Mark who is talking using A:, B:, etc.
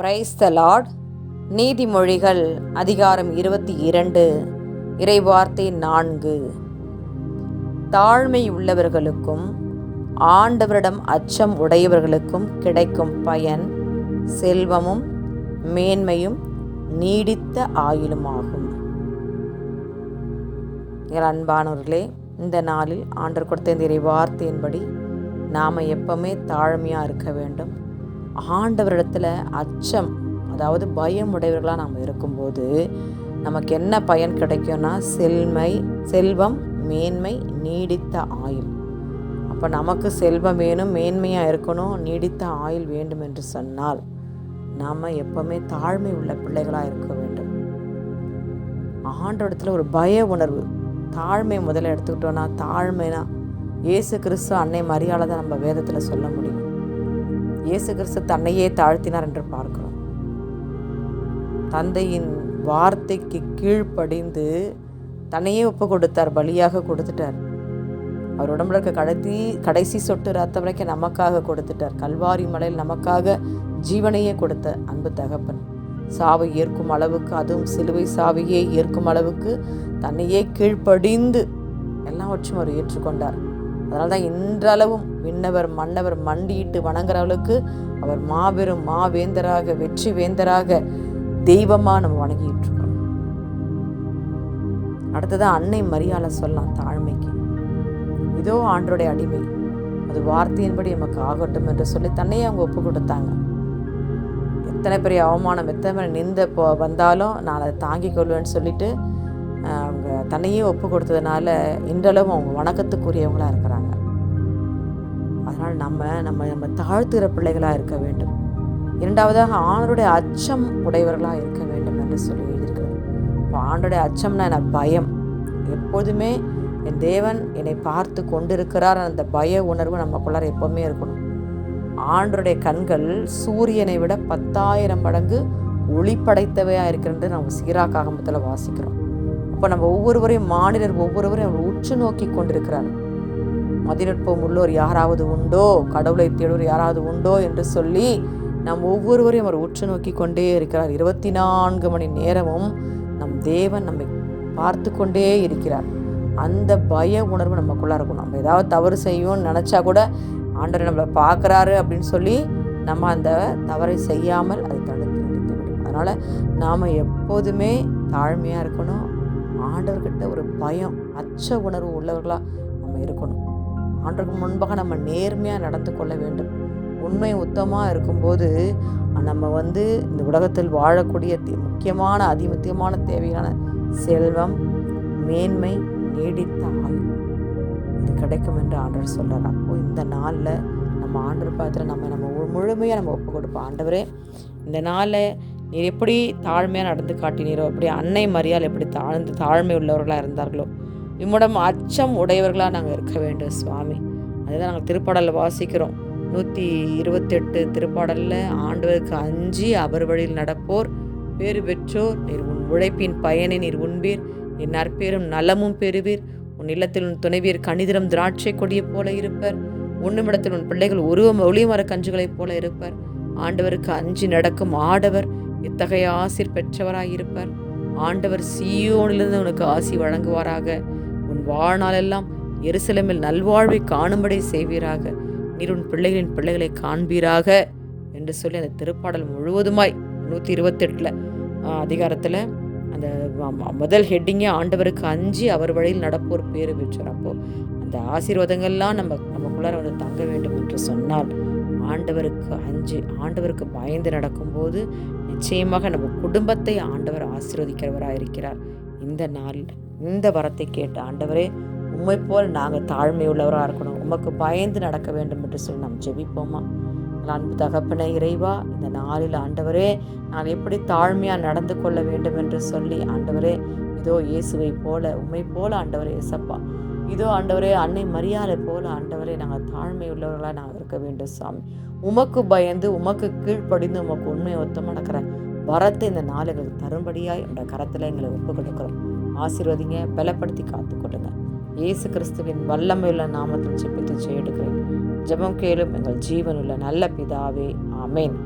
A: Praise the Lord நீதிமொழிகள் அதிகாரம் இருபத்தி இரண்டு இறைவார்த்தை நான்கு. தாழ்மை உள்ளவர்களுக்கும் ஆண்டவரிடம் அச்சம் உடையவர்களுக்கும் கிடைக்கும் பயன் செல்வமும் மேன்மையும் நீடித்த ஆயுளுமாகும். எங்கள் அன்பானவர்களே இந்த நாளில் ஆண்டர் கொடுத்த இந்த இறை வார்த்தையின்படி நாம் எப்பவுமே தாழ்மையாக இருக்க வேண்டும். ஆண்டவரிடத்தில் அச்சம் அதாவது பயம் உடையவர்களாக நாம் இருக்கும்போது நமக்கு என்ன பயன் கிடைக்கும்னா செல்மை செல்வம் மேன்மை நீடித்த ஆயுள். அப்போ நமக்கு செல்வம் வேணும் மேன்மையாக இருக்கணும் நீடித்த ஆயுள் வேண்டும் என்று சொன்னால் நாம் எப்பவுமே தாழ்மை உள்ள பிள்ளைகளாக இருக்க வேண்டும். ஆண்டோடத்தில் ஒரு பய உணர்வு. தாழ்மை முதல்ல எடுத்துக்கிட்டோன்னா தாழ்மைனா இயேசு கிறிஸ்து அன்னை மரியாதை தான் நம்ம வேதத்தில் சொல்ல முடியும். இயேசு கிறிஸ்து தன்னையே தாழ்த்தினார் என்று பார்க்கிறோம். தந்தையின் வார்த்தைக்கு கீழ்ப்படிந்து தன்னையே ஒப்பு கொடுத்தார் பலியாக கொடுத்துட்டார். அவர் உடம்புல இருக்க கடைசி கடைசி சொட்டு ரத்த வரைக்கும் நமக்காக கொடுத்துட்டார். கல்வாரி மலையில் நமக்காக ஜீவனையே கொடுத்த அன்பு தகப்பன். சாவை ஏற்கும் அளவுக்கு அதுவும் சிலுவை சாவையே ஏற்கும் அளவுக்கு தன்னையே கீழ்ப்படிந்து எல்லாவற்றையும் அவர் ஏற்றுக்கொண்டார். அதனால தான் இன்றளவும் விண்ணவர் மன்னவர் மண்டியிட்டு வணங்குறவளுக்கு அவர் மாபெரும் மாவேந்தராக வெற்றி வேந்தராக தெய்வமாக நம்ம வணங்கிட்டு இருக்கோம் அடுத்ததான் அன்னை மரியாதை சொல்லலாம் தாழ்மைக்கு. இதோ ஆண்டோடைய அடிமை. அது வார்த்தையின்படி நமக்கு ஆகட்டும் என்று சொல்லி தன்னையே அவங்க ஒப்பு கொடுத்தாங்க. எத்தனை பெரிய அவமானம் எத்தனை பெரிய நிந்த போ வந்தாலும் நான் அதை தாங்கிக் கொள்வேன்னு சொல்லிட்டு அவங்க தன்னையே ஒப்பு கொடுத்ததுனால இன்றளவும் அவங்க வணக்கத்துக்குரியவங்களாக இருக்கிறாங்க. அதனால் நம்ம நம்ம நம்ம தாழ்த்துகிற பிள்ளைகளாக இருக்க வேண்டும். இரண்டாவதாக ஆணருடைய அச்சம் உடையவர்களாக இருக்க வேண்டும் என்று சொல்லி எழுதியிருக்கிறது. இப்போ ஆண்டருடைய அச்சம்னா என்ன? பயம். எப்போதுமே என் தேவன் என்னை பார்த்து கொண்டிருக்கிறார் அந்த பய உணர்வு நமக்குள்ளார எப்போவுமே இருக்கணும். ஆண்டருடைய கண்கள் சூரியனை விட பத்தாயிரம் மடங்கு ஒளி படைத்தவையாக இருக்கிறது நம்ம சீராக்காகமத்தில் வாசிக்கிறோம். இப்போ நம்ம ஒவ்வொருவரையும் மாநிலர் ஒவ்வொருவரையும் அவர் உற்று நோக்கி கொண்டிருக்கிறார். மதிநுட்பம் உள்ளோர் யாராவது உண்டோ? கடவுளை தேடுவோர் யாராவது உண்டோ? என்று சொல்லி நம் ஒவ்வொருவரையும் அவர் உற்று நோக்கி கொண்டே இருக்கிறார். இருபத்தி நான்கு மணி நேரமும் நம் தேவன் நம்மை பார்த்து கொண்டே இருக்கிறார். அந்த பய உணர்வு நமக்குள்ளே இருக்கும். நம்ம ஏதாவது தவறு செய்யும்னு நினச்சா கூட ஆண்டவர் நம்மளை பார்க்குறாரு அப்படின்னு சொல்லி நம்ம அந்த தவறை செய்யாமல் அதை தடுத்து நிறுத்தி விடும் அதனால் நாம் எப்போதுமே தாழ்மையாக இருக்கணும் ஆண்டவர்கிட்ட ஒரு பயம் அச்ச உணர்வு உள்ளவர்களாக நம்ம இருக்கணும். ஆண்டவருக்கு முன்பாக நம்ம நேர்மையாக நடந்து கொள்ள வேண்டும். உண்மை உத்தமாக இருக்கும்போது நம்ம வந்து இந்த உலகத்தில் வாழக்கூடிய தி- முக்கியமான அதி முக்கியமான தேவையான செல்வம் மேன்மை நீடித்த ஆயுள் இது கிடைக்கும் என்று ஆண்டவர் சொல்லலாம் அப்போ இந்த நாளில் நம்ம ஆண்டவர் பார்த்துட்டு நம்ம நம்ம மு- முழுமையாக நம்ம ஒப்பு கொடுப்போம். ஆண்டவரே இந்த நாளில் நீர் எப்படி தாழ்மையாக நடந்து காட்டினீரோ அப்படி அன்னை மரியால் எப்படி தாழ்ந்து தாழ்மை உள்ளவர்களாக இருந்தார்களோ இம்முடம் அச்சம் உடையவர்களாக நாங்கள் இருக்க வேண்டும் சுவாமி. அதுதான் நாங்கள் திருப்பாடலில் வாசிக்கிறோம். நூற்றி இருபத்தெட்டு திருப்பாடலில் ஆண்டவருக்கு அஞ்சு அவர் வழியில் நடப்போர் பேறு பெற்றோர். நீர் உன் உழைப்பின் பயனை நீர் உண்பீர். என் நற்பேரும் நலமும் பெறுவீர். உன் இல்லத்தில் உன் துணைவீர் கணிதிரம் திராட்சை கொடியைப் போல இருப்பர். உண்ணுமிடத்தில் உன் பிள்ளைகள் உருவம் ஒளிமர கஞ்சுகளைப் போல இருப்பர். ஆண்டவருக்கு அஞ்சு நடக்கும் ஆடவர் இத்தகைய ஆசிர் பெற்றவராயிருப்பர் ஆண்டவர் சீயோனிலிருந்து உனக்கு ஆசி வழங்குவாராக. உன் வாழ்நாளெல்லாம் எருசலமில் நல்வாழ்வை காணும்படி செய்வீராக. நீர் உன் பிள்ளைகளின் பிள்ளைகளை காண்பீராக என்று சொல்லி அந்த திருப்பாடல் முழுவதுமாய் நூற்றி இருபத்தெட்டில் அதிகாரத்தில் அந்த முதல் ஹெட்டிங்கே ஆண்டவருக்கு அஞ்சு அவர் வழியில் நடப்போர் பேரு பெற்றார் அப்போது அந்த ஆசீர்வாதங்கள்லாம் நம்ம நமக்குள்ளார வந்து தங்க வேண்டும் என்று சொன்னால் ஆண்டவருக்கு அஞ்சு ஆண்டவருக்கு பயந்து நடக்கும்போது நிச்சயமாக நம்ம குடும்பத்தை ஆண்டவர் ஆசீர்வதிக்கிறவராக இருக்கிறார். இந்த நாளில் இந்த வரத்தை கேட்ட ஆண்டவரே உண்மை போல் நாங்கள் தாழ்மை உள்ளவராக இருக்கணும். உமக்கு பயந்து நடக்க வேண்டும் என்று சொல்லி நாம் ஜெபிப்போமா? அன்பு தகப்பன இறைவா இந்த நாளில் ஆண்டவரே நான் எப்படி தாழ்மையாக நடந்து கொள்ள வேண்டும் என்று சொல்லி ஆண்டவரே இதோ இயேசுவை போல உண்மை போல ஆண்டவரே இயேசப்பா இதோ ஆண்டவரே அன்னை மரியாதை போல ஆண்டவரே நாங்கள் தாழ்மை உள்ளவர்களாக நாங்கள் இருக்க வேண்டும் சாமி. உமக்கு பயந்து உமக்கு கீழ்ப்படிந்து உமக்கு உண்மை ஒத்தமாக நடக்கிற வரத்தை இந்த நாளுகளுக்கு தரும்படியாய் உங்களோட கரத்தில் எங்களை ஒப்பு கொடுக்குறோம் ஆசீர்வதிங்க பலப்படுத்தி காத்துக்கொள்ளுங்க. இயேசு கிறிஸ்துவின் வல்லமையுள்ள நாமத்தில் செப்பித்து செய்யெடுக்கிறேன் ஜெபம் கேளும் எங்கள் ஜீவனுள்ள நல்ல பிதாவே ஆமேன்.